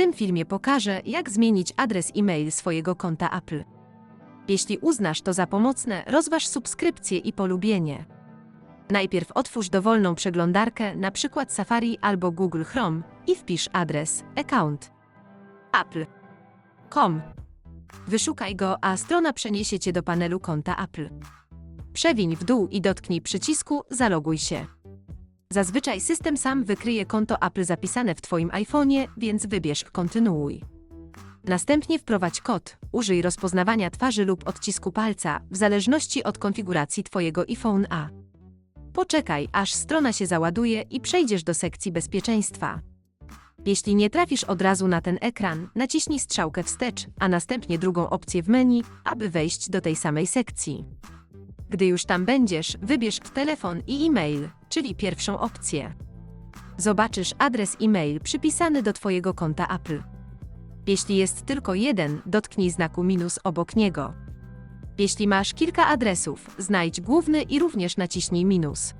tym filmie pokażę, jak zmienić adres e-mail swojego konta Apple. Jeśli uznasz to za pomocne, rozważ subskrypcję i polubienie. Najpierw otwórz dowolną przeglądarkę, np. Safari albo Google Chrome i wpisz adres account apple.com. Wyszukaj go, a strona przeniesie cię do panelu konta Apple. Przewiń w dół i dotknij przycisku Zaloguj się. Zazwyczaj system sam wykryje konto Apple zapisane w Twoim iPhone'ie, więc wybierz Kontynuuj. Następnie wprowadź kod, użyj rozpoznawania twarzy lub odcisku palca, w zależności od konfiguracji Twojego iPhone A. Poczekaj, aż strona się załaduje i przejdziesz do sekcji bezpieczeństwa. Jeśli nie trafisz od razu na ten ekran, naciśnij strzałkę wstecz, a następnie drugą opcję w menu, aby wejść do tej samej sekcji. Gdy już tam będziesz, wybierz telefon i e-mail, czyli pierwszą opcję. Zobaczysz adres e-mail przypisany do Twojego konta Apple. Jeśli jest tylko jeden, dotknij znaku minus obok niego. Jeśli masz kilka adresów, znajdź główny i również naciśnij minus.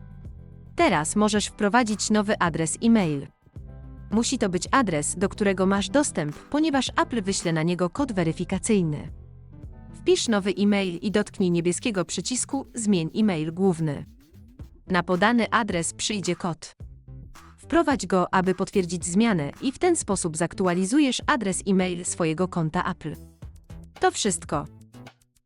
Teraz możesz wprowadzić nowy adres e-mail. Musi to być adres, do którego masz dostęp, ponieważ Apple wyśle na niego kod weryfikacyjny. Wpisz nowy e-mail i dotknij niebieskiego przycisku Zmień e-mail główny. Na podany adres przyjdzie kod. Wprowadź go, aby potwierdzić zmianę i w ten sposób zaktualizujesz adres e-mail swojego konta Apple. To wszystko.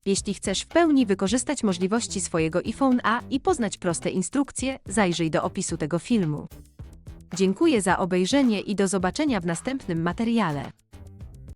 Jeśli chcesz w pełni wykorzystać możliwości swojego iPhone A i poznać proste instrukcje, zajrzyj do opisu tego filmu. Dziękuję za obejrzenie i do zobaczenia w następnym materiale.